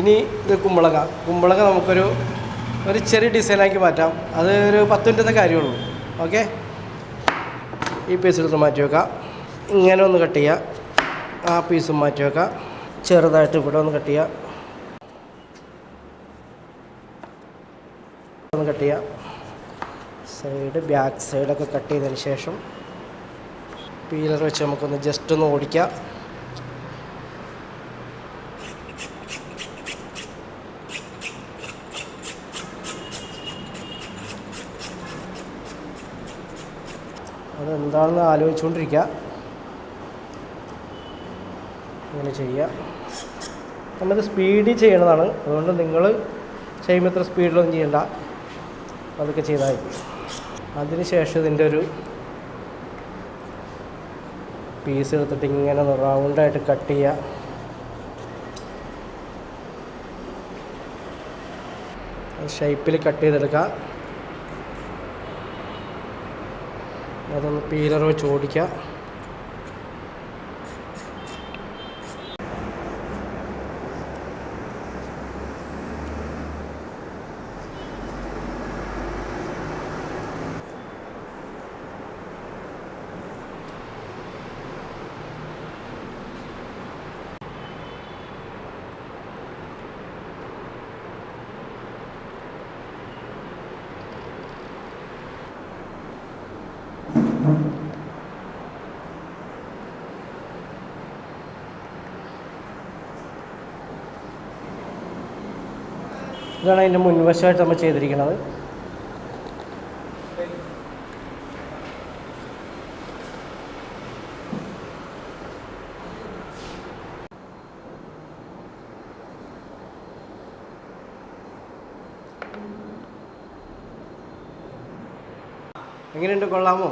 ഇനി ഇത് കുമ്പളങ്ങ. കുമ്പളങ്ങ നമുക്കൊരു ഒരു ചെറിയ ഡിസൈനാക്കി മാറ്റാം. അത് ഒരു പത്ത് മിനിറ്റത്തെ കാര്യമുള്ളൂ ഓക്കെ? ഈ പീസ് എടുത്ത് മാറ്റി വെക്കാം. ഇങ്ങനെ ഒന്ന് കട്ട് ചെയ്യുക ആ പീസും മാറ്റി വെക്കാം. ചെറുതായിട്ട് ഇവിടെ ഒന്ന് കട്ട് ചെയ്യുക ഒന്ന് കട്ട് ചെയ്യുക സൈഡ് ബാക്ക് സൈഡൊക്കെ കട്ട് ചെയ്തതിന് ശേഷം പീലർ വെച്ച് നമുക്കൊന്ന് ജസ്റ്റ് ഒന്ന് ഓടിക്കാം. അതെന്താണെന്ന് ആലോചിച്ചുകൊണ്ടിരിക്കുക അങ്ങനെ ചെയ്യുക നമ്മൾ സ്പീഡിൽ ചെയ്യണതാണ്. അതുകൊണ്ട് നിങ്ങൾ ചെയ്യുമ്പോൾ ഇത്ര സ്പീഡിലൊന്നും ചെയ്യണ്ട. അതൊക്കെ ചെയ്താൽ അതിനുശേഷം ഇതിന്റെ ഒരു പീസ് എടുത്തിട്ട് ഇങ്ങനെ റൗണ്ടായിട്ട് കട്ട് ചെയ്യുക ഷേപ്പിൽ കട്ട് ചെയ്തെടുക്കുക അതൊന്ന് പീലർ വെച്ച് ഓടിക്കുക ഇതാണ് അതിന്റെ മുൻവശമായിട്ട് നമ്മൾ ചെയ്തിരിക്കുന്നത്. എങ്ങനെയുണ്ട്? കൊള്ളാമോ?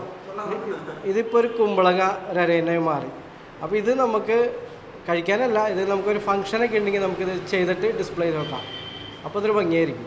ഇതിപ്പോൾ ഒരു കുമ്പളങ്ങ ഒരു അരയനായി മാറി. അപ്പോൾ ഇത് നമുക്ക് കഴിക്കാനല്ല ഇത് നമുക്കൊരു ഫംഗ്ഷനൊക്കെ ഉണ്ടെങ്കിൽ നമുക്കിത് ചെയ്തിട്ട് ഡിസ്പ്ലേ ചെയ്ത് വെക്കാം. അപ്പോൾ അതൊരു ഭംഗിയായിരിക്കും.